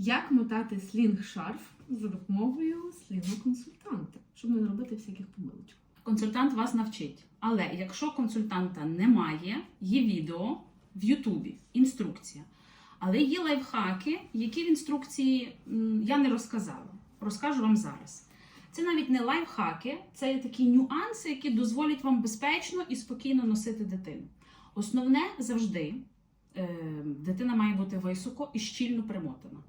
Як мотати слінг-шарф за допомогою слінго-консультанта, щоб не робити всяких помилочок. Консультант вас навчить. Але якщо консультанта немає, є відео в Ютубі, інструкція. Але є лайфхаки, які в інструкції я не розказала. Розкажу вам зараз. Це навіть не лайфхаки, це є такі нюанси, які дозволять вам безпечно і спокійно носити дитину. Основне завжди дитина має бути високо і щільно примотана.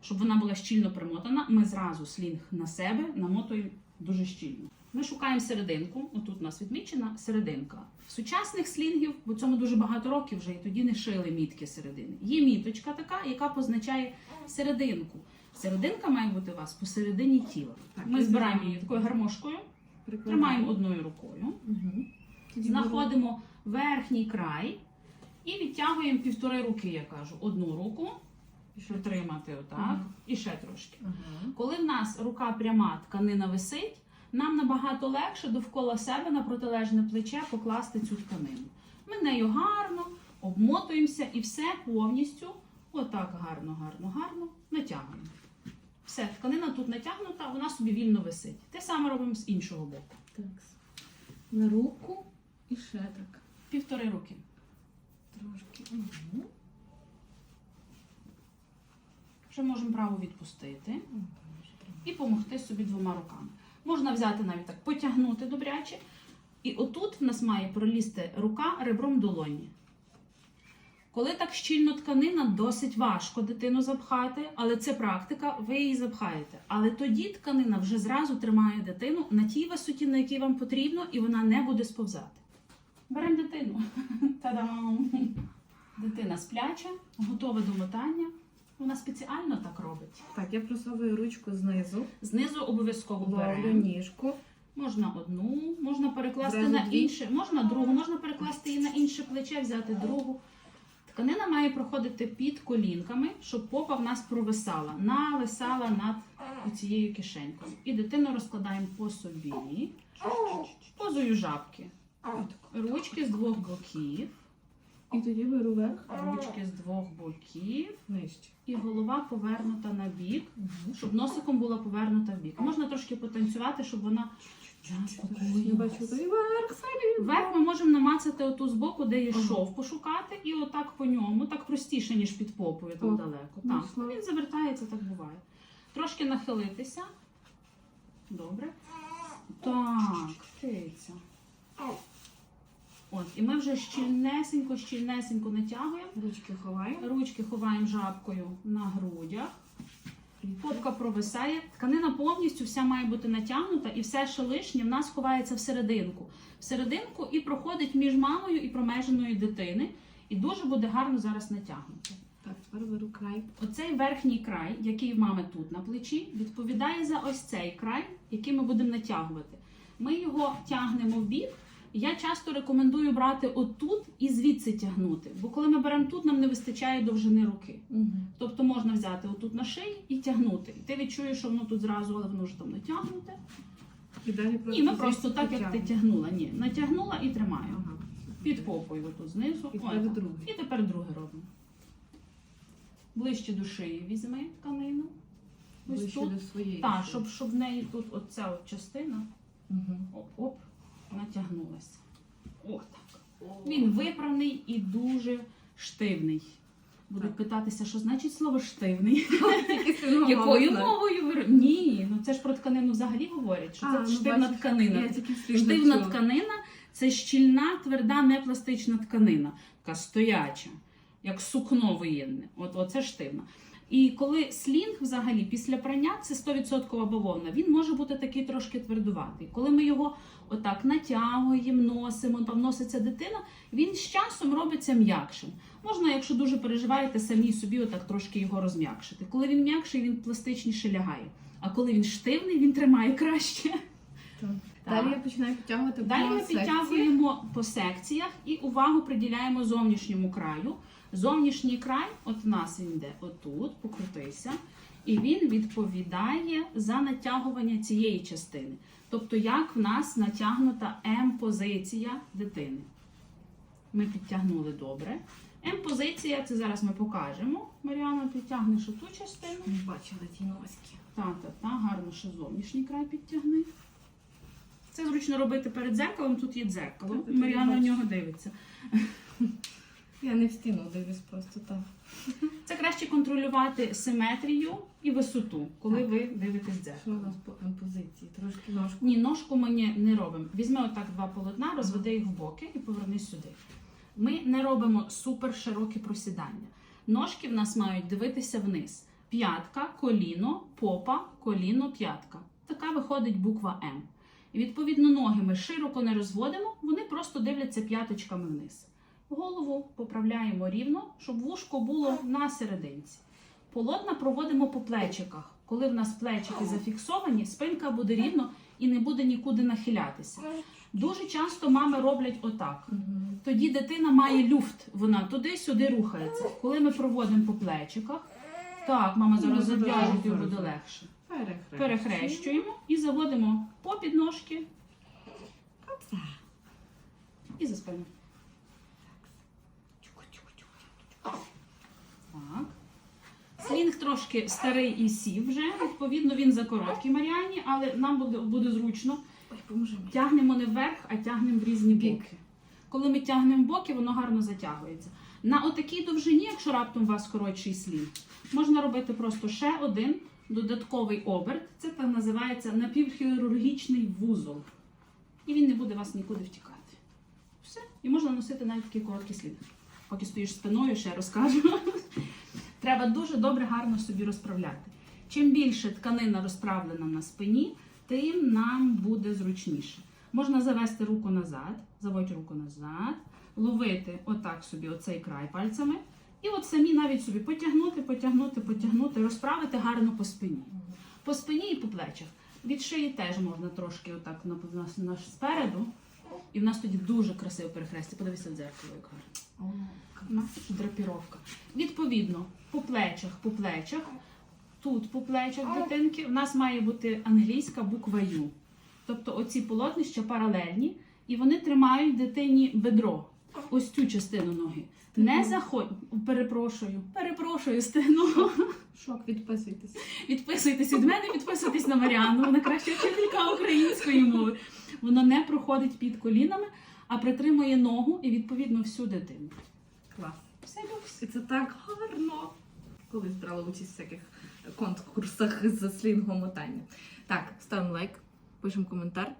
Щоб вона була щільно примотана, ми зразу слінг на себе намотуємо дуже щільно. Ми шукаємо серединку. Отут у нас відмічена серединка. В сучасних слінгів, бо цьому дуже багато років вже, і тоді не шили мітки середини. Є міточка така, яка позначає серединку. Серединка має бути у вас посередині тіла. Так, Ми збираємо її такою гармошкою, тримаємо одною рукою, Угу. знаходимо верхній край і відтягуємо півтори руки, я кажу, одну руку, щоб тримати отак, Ага. і ще трошки. Ага. Коли в нас рука пряма, тканина висить, нам набагато легше довкола себе на протилежне плече покласти цю тканину. Ми нею гарно обмотуємося і все повністю, отак гарно, гарно, гарно натягуємо. Все, тканина тут натягнута, вона собі вільно висить. Те саме робимо з іншого боку. Так. На руку і ще так. Півтори руки. Трошки. Угу. Вже можемо право відпустити і допомогти собі двома руками. Можна взяти навіть так, потягнути добряче. І отут в нас має пролізти рука ребром долоні. Коли так щільно тканина, досить важко дитину запхати, але це практика, ви її запхаєте. Але тоді тканина вже зразу тримає дитину на тій висоті, на якій вам потрібно, і вона не буде сповзати. Беремо дитину. Та-дам! Дитина спляча, готова до мотання. Вона спеціально так робить. Так, я просовую ручку знизу, Знизу обов'язково беремо. ніжку. Можна одну, можна перекласти Зразу на дві? інше, можна другу, можна перекласти її на інше плече, взяти другу. Тканина має проходити під колінками, щоб попа в нас провисала, нависала над цією кишенькою. І дитину розкладаємо по собі, позою жабки. Ручки з двох боків, І тоді беру верх, ручки з двох боків, нижче. і голова повернута на бік, щоб носиком була повернута в бік. Можна трошки потанцювати, щоб вона Я бачу той верх. Ми можемо намацати оту з боку, де є шов, пошукати, і отак по ньому, так простіше, ніж під попою там далеко. ну, Так, він завертається, так буває. Трошки нахилитися. Добре. Так, втиця. От, і ми вже щільнесенько, щільнесенько натягуємо. Ручки ховаю. Ручки ховаємо жабкою на грудях. Попка провисає. Тканина повністю вся має бути натягнута, і все, що лишнє, в нас ховається всерединку. Всерединку і проходить між мамою і промеженою дитини. І дуже буде гарно зараз натягнуто. Так, тепер беру край. Оцей верхній край, який в мами тут на плечі, відповідає за ось цей край, який ми будемо натягувати. Ми його тягнемо в бік. Я часто рекомендую брати отут і звідси тягнути, бо коли ми беремо тут, нам не вистачає довжини руки. Угу. Тобто можна взяти отут на шиї і тягнути. І ти відчуєш, що воно тут зразу, але воно ж там натягнуте. І далі просто Ні, ми просто так, як ти тягнула. Ні, натягнула і тримаю. Ага. Під попою отут знизу. І Ой, тепер І тепер друге робимо. Ближче до шиї візьми тканину. Ось Ближче тут. до своєї. Так, щоб, щоб в неї тут оця от частина оп-оп, натягнулася. Отак. Він виправний і дуже штивний. Будуть питатися, що значить слово штивний. Якою мовою Ні, ну це ж про тканину взагалі говорять, що це ну, штивна тканина. Штивна тканина це щільна, тверда, непластична тканина, така стояча, як сукно воєнне. От оце штивна. І коли слінг взагалі після прання це 100% бавовна, він може бути такий трошки твердуватий. Коли ми його отак натягуємо, носимо, там носиться дитина, він з часом робиться м'якшим. Можна, якщо дуже переживаєте, самі собі отак трошки його розм'якшити. Коли він м'якший, він пластичніше лягає. А коли він штивний, він тримає краще. Так. Так. Далі я починаю підтягувати Далі по ми секції. підтягуємо по секціях і увагу приділяємо зовнішньому краю. Зовнішній край, от в нас він йде отут, покрутися, і він відповідає за натягування цієї частини. Тобто, як в нас натягнута М-позиція дитини. Ми підтягнули добре. М-позиція, це зараз ми покажемо. Маріана, підтягнеш оту частину. Бачила ті носки. Та, та, та, гарно ще зовнішній край підтягни. Це зручно робити перед дзеркалом, тут є дзеркало. І Маріана в нього дивиться. Я не в стіну дивлюсь просто так. Це краще контролювати симетрію і висоту, коли Так. ви дивитесь Що у дзеркало. нас по позиції? Трошки ножку. Ні, ножку ми не- не робимо. Візьми отак два полотна, розведи їх в боки і поверни сюди. Ми не робимо супер широкі просідання. Ножки в нас мають дивитися вниз. П'ятка, коліно, попа, коліно, п'ятка. Така виходить буква М. І відповідно ноги ми широко не розводимо, вони просто дивляться п'яточками вниз. Голову поправляємо рівно, щоб вушко було на серединці. Полотна проводимо по плечиках. Коли в нас плечики зафіксовані, спинка буде рівно і не буде нікуди нахилятися. Дуже часто мами роблять отак. Тоді дитина має люфт, вона туди-сюди рухається. Коли ми проводимо по плечиках, так, мама зараз Ну, зав'яже, зараз, і буде легше. Перехрещуємо. Перехрещуємо і заводимо по підножки і за спину. Так. Слінг трошки старий і сів вже. Відповідно, він за короткий Маріані, але нам буде, буде зручно. Тягнемо не вверх, а тягнемо в різні боки. Коли ми тягнемо в боки, воно гарно затягується. На отакій довжині, якщо раптом у вас коротший слів, можна робити просто ще один додатковий оберт. Це так називається напівхірургічний вузол. І він не буде вас нікуди втікати. Все. І можна носити навіть такий короткий слід. Поки стоїш спиною, ще розкажу. Треба дуже добре, гарно собі розправляти. Чим більше тканина розправлена на спині, тим нам буде зручніше. Можна завести руку назад, заводь руку назад, ловити отак собі оцей край пальцями. І от самі навіть собі потягнути, потягнути, потягнути, розправити гарно по спині. По спині і по плечах. Від шиї теж можна трошки отак на, на, на спереду. І в нас тоді дуже красиво перехрестя. Подивися в дзеркало, як гарно. У нас драпіровка. Відповідно, по плечах, по плечах, тут по плечах дитинки, в нас має бути англійська буква Ю. Тобто оці полотнища паралельні, і вони тримають дитині бедро. Ось цю частину ноги. Не заходь, перепрошую, перепрошую стину. Шок, відписуйтесь. Підписуйтесь від мене, підписуйтесь на Маріану. Вона краща вчителька української мови. Воно не проходить під колінами, а притримує ногу і відповідно всю дитину. Клас. Все люкс. І це так гарно. Колись брала участь в всяких конкурсах з слінгом мотання. Так, ставимо лайк, пишемо коментар